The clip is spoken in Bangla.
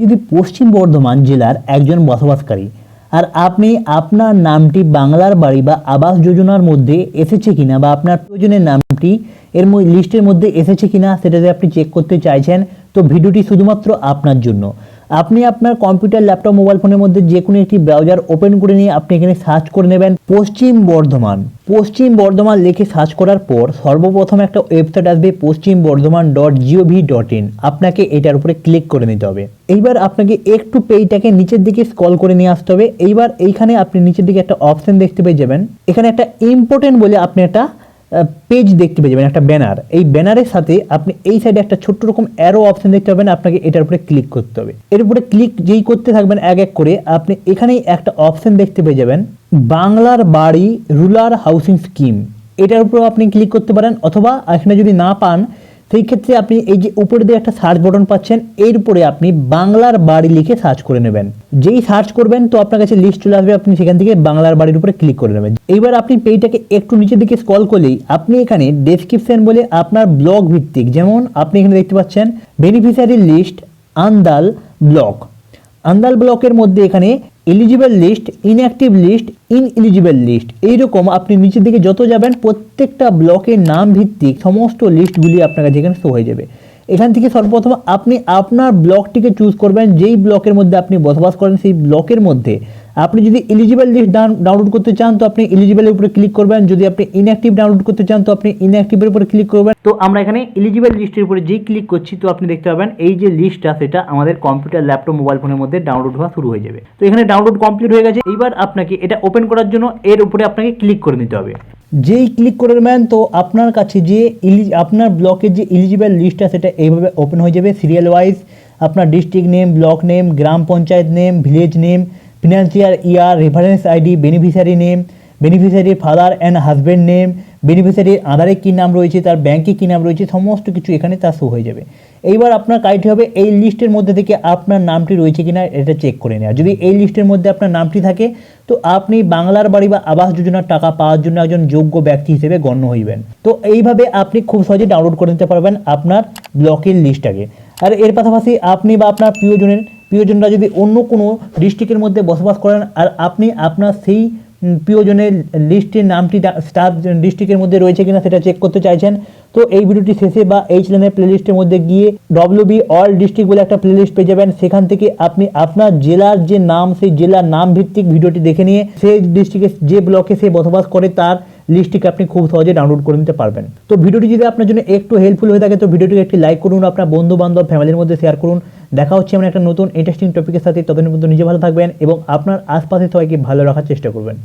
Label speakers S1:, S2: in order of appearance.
S1: যদি পশ্চিম বর্ধমান জেলার একজন বসবাসকারী আর আপনি আপনার নামটি বাংলার বাড়ি বা আবাস যোজনার মধ্যে এসেছে কিনা বা আপনার প্রয়োজনের নামটি এর লিস্টের মধ্যে এসেছে কিনা সেটা যদি আপনি চেক করতে চাইছেন, তো ভিডিওটি শুধুমাত্র আপনার জন্য। আপনি আপনার কম্পিউটার, ল্যাপটপ, মোবাইল ফোনের মধ্যে যে কোনো একটি ব্রাউজার ওপেন করে নিয়ে আপনি এখানে সার্চ করে নেবেন পশ্চিম বর্ধমান। পশ্চিম বর্ধমান লিখে সার্চ করার পর সর্বপ্রথম একটা ওয়েবসাইট আসবে Paschim Bardhaman dot G O V dot in আপনাকে এটার উপরে ক্লিক করে নিতে হবে। এইবার আপনাকে একটু পেইটাকে নিচের দিকে স্কল করে নিয়ে আসতে হবে। এইবার এইখানে আপনি নিচের দিকে একটা অপশন দেখতে পেয়ে যাবেন। এখানে একটা ইম্পর্টেন্ট বলে আপনি একটা পেজ দেখতে পেয়ে যাবেন, একটা ব্যানার এই ব্যানারের সাথে আপনি এই সাইডে একটা ছোট্ট রকম অ্যারো অপশন দেখতে পাবেন, আপনাকে এটার উপরে ক্লিক করতে হবে। এর উপরে ক্লিক যেই করতে থাকবেন এক এক করে, আপনি এখানেই একটা অপশন দেখতে পেয়ে যাবেন, বাংলার বাড়ি রুরাল হাউসিং স্কিম। এটার উপরেও আপনি ক্লিক করতে পারেন, অথবা এখানে যদি না পান সেই ক্ষেত্রে আপনি এই যে উপরে দিয়ে একটা সার্চ বাটন পাচ্ছেন, এর উপরে আপনি বাংলার বাড়ি লিখে সার্চ করে নেবেন। যেই সার্চ করবেন, তো আপনার কাছে লিস্ট চলে আসবে, আপনি সেখান থেকে বাংলার বাড়ির উপরে ক্লিক করে নেবেন। এইবার আপনি পেজটাকে একটু নিচের দিকে স্কল করলেই আপনি এখানে ডেসক্রিপশন বলে আপনার ব্লগ ভিত্তিক, যেমন আপনি এখানে দেখতে পাচ্ছেন beneficiary list Andal block. Andal ব্লকের মধ্যে এখানে eligible list inactive list ineligible list এইরকম আপনি নিচের দিকে যত যাবেন, প্রত্যেকটা ব্লকের নাম ভিত্তিক সমস্ত লিস্টগুলি আপনার কাছে এখানে শো হয়ে যাবে। এখান থেকে সর্বপ্রথম আপনি আপনার ব্লকটিকে চুজ করবেন, যেই ব্লকের মধ্যে আপনি বসবাস করেন, সেই ব্লকের মধ্যে আপনি যদি এলিজিবল লিস্ট ডাউনলোড করতে চান, তো আপনি এলিজিবলের উপরে ক্লিক করবেন। যদি আপনি ইনঅ্যাক্টিভ ডাউনলোড করতে চান, তো আপনি ইনঅ্যাক্টিভের উপরে ক্লিক করবেন। তো আমরা এখানে এলিজিবল লিস্টের উপরে যেই ক্লিক করছি, তো আপনি দেখতে পাবেন, এই যে লিস্টটা সেটা আমাদের কম্পিউটার ল্যাপটপ মোবাইল ফোনের মধ্যে ডাউনলোড হওয়া শুরু হয়ে যাবে। তো এখানে ডাউনলোড কমপ্লিট হয়ে গেছে। এইবার আপনাকে এটা ওপেন করার জন্য এর উপরে আপনাকে ক্লিক করে নিতে হবে। যেই ক্লিক করে নেবেন, তো আপনার কাছে যে ইলি আপনার ব্লকের যে এলিজিবল লিস্টটা সেটা এইভাবে ওপেন হয়ে যাবে। সিরিয়াল ওয়াইজ আপনার district name block name gram panchayat name village name financial year reference ID beneficiary name বেনিফিশিয়ারির father and husband name বেনিফিশিয়ারির আধারে কী নাম রয়েছে, তার ব্যাংকে কী নাম রয়েছে, সমস্ত কিছু এখানে তা শো হয়ে যাবে। এইবার আপনার কাজটি হবে এই লিস্টের মধ্যে থেকে আপনার নামটি রয়েছে কিনা এটা চেক করে নেওয়া। যদি এই লিস্টের মধ্যে আপনার নামটি থাকে, তো আপনি বাংলার বাড়ি বা আবাস যোজনার টাকা পাওয়ার জন্য একজন যোগ্য ব্যক্তি হিসেবে গণ্য হইবেন। তো এইভাবে আপনি খুব সহজে ডাউনলোড করে নিতে পারবেন আপনার ব্লকের লিস্টটাকে আর এর পাশাপাশি আপনি বা আপনার প্রিয়জনের প্রিয়জনরা যদি অন্য কোনো ডিস্ট্রিক্টের মধ্যে বসবাস করেন, আর আপনি আপনার সেই প্রিয়জনের লিস্টের নামটি স্টার ডিস্ট্রিক্টের মধ্যে রয়েছে কিনা সেটা চেক করতে চাইছেন, তো এই ভিডিওটি শেষে বা এই চ্যানেলের প্লেলিস্টের মধ্যে গিয়ে ডব্লিউ বি অল ডিস্ট্রিক্ট বলে একটা প্লেলিস্ট পেয়ে যাবেন। সেখান থেকে আপনি আপনার জেলার যে নাম, সেই জেলার নাম ভিত্তিক ভিডিওটি দেখে নিয়ে সেই ডিস্ট্রিক্টে যে ব্লকে সে বসবাস করে, তার লিস্টটিকে আপনি খুব সহজে ডাউনলোড করে নিতে পারবেন। তো ভিডিওটি যদি আপনার জন্য একটু হেল্পফুল হয়ে থাকে, তো ভিডিওটিকে একটি লাইক করুন, আপনার বন্ধু বান্ধব ফ্যামিলির মধ্যে শেয়ার করুন। দেখা হচ্ছে আমরা একটা নতুন ইন্টারেস্টিং টপিকের সাথে। ততদিন পর্যন্ত নিজে ভালো থাকবেন এবং আপনার আশপাশে সবাইকে ভালো রাখার চেষ্টা করবেন।